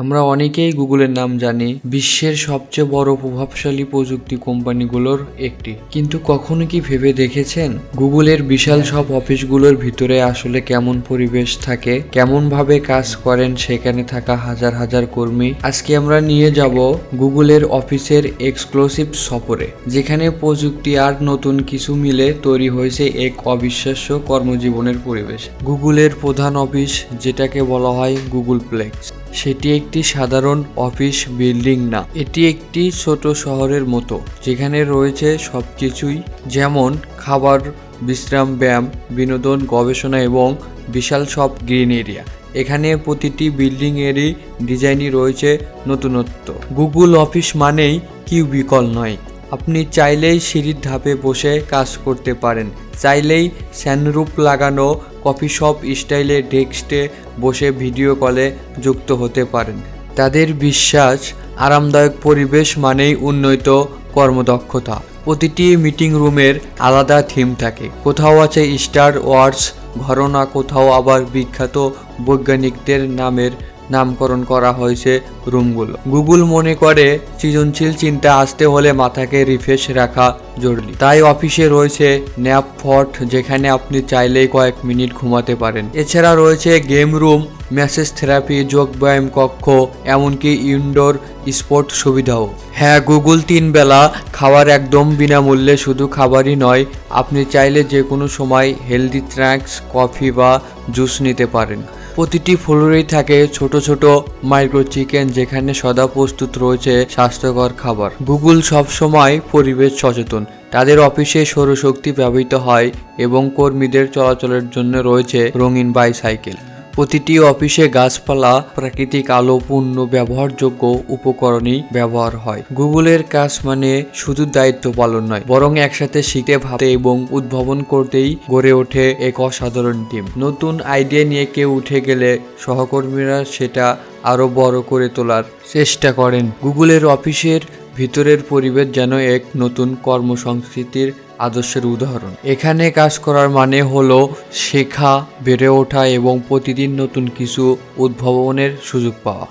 আমরা অনেকেই গুগলের নাম জানি, বিশ্বের সবচেয়ে বড় প্রভাবশালী প্রযুক্তি কোম্পানিগুলোর একটি। কিন্তু কখনো কি ভেবে দেখেছেন? গুগলের বিশাল সব অফিসগুলোর ভিতরে আসলে কেমন পরিবেশ থাকে কেমন ভাবে কাজ করেন সেখানে থাকা হাজার হাজার কর্মী? আজকে আমরা নিয়ে যাব গুগলের অফিসের এক্সক্লুসিভ সফরে, যেখানে প্রযুক্তি আর নতুন কিছু মিলে তৈরি হয়েছে এক অবিশ্বাস্য কর্মজীবনের পরিবেশ। গুগলের প্রধান অফিস, যেটাকে বলা হয় গুগল প্লেক্স, সেটি একটি সাধারণ অফিস বিল্ডিং না। এটি একটি ছোট শহরের মতো, যেখানে রয়েছে সবকিছুই, যেমন খাবার, বিশ্রাম, ব্যায়াম, বিনোদন, গবেষণা এবং বিশাল সব গ্রিন এরিয়া। এখানে প্রতিটি বিল্ডিং এরই ডিজাইনই রয়েছে নতুনত্ব। গুগল অফিস মানেই কিউবিকল নয়। আপনি চাইলেই সিঁড়ির ধাপে বসে কাজ করতে পারেন, চাইলেই স্যানরুপ লাগানো কফি শপ স্টাইলে ডেস্কে বসে ভিডিও কলে যুক্ত হতে পারেন। তাদের বিশ্বাস, আরামদায়ক পরিবেশ মানেই উন্নত কর্মদক্ষতা। প্রতিটি মিটিং রুমের আলাদা থিম থাকে। কোথাও আছে স্টার ওয়ার্স, ঘরনা কোথাও আবার বিখ্যাত বৈজ্ঞানিকদের নামের নামকরণ করা হয়েছে রুমগুলো। গুগল মনে করে সৃজনশীল চিন্তা আসতে হলে মাথাকে রিফ্রেশ রাখা জরুরি। তাই অফিসে রয়েছে ন্যাপ ফট যেখানে আপনি চাইলেই কয়েক মিনিট ঘুমাতে পারেন। এছাড়া রয়েছে গেম রুম, মেসেজ থেরাপি, যোগ ব্যায়াম, কক্ষ, এমনকি ইনডোর স্পোর্ট সুবিধাও। হ্যাঁ গুগল তিন বেলা খাবার একদম বিনামূল্যে শুধু খাবারই নয়, আপনি চাইলে যে কোনো সময় হেলদি স্ন্যাক্স কফি বা জুস নিতে পারেন। প্রতিটি ফ্লোরেই থাকে ছোট ছোট মাইক্রো চিকেন যেখানে সদা প্রস্তুত রয়েছে স্বাস্থ্যকর খাবার। গুগল সবসময় পরিবেশ সচেতন। তাদের অফিসে সৌরশক্তি ব্যবহৃত হয় এবং কর্মীদের চলাচলের জন্য রয়েছে রঙিন বাইসাইকেল প্রতিটি অফিসে গাছপালা, প্রাকৃতিক আলো পূর্ণ ব্যবহারযোগ্য উপকরণই ব্যবহার হয়। গুগলের কাজ মানে শুধু দায়িত্ব পালন নয়, বরং একসাথে শিখতে, ভাবতে এবং উদ্ভাবন করতেই গড়ে ওঠে এক অসাধারণ টিম নতুন আইডিয়া নিয়ে কেউ উঠে গেলে সহকর্মীরা সেটা আরও বড় করে তোলার চেষ্টা করেন। গুগলের অফিসের ভিতরের পরিবেশ যেন এক নতুন কর্মসংস্কৃতির আদর্শের উদাহরণ। এখানে কাজ করার মানে হলো শেখা, বেড়ে ওঠা এবং প্রতিদিন নতুন কিছু উদ্ভাবনের সুযোগ পাওয়া।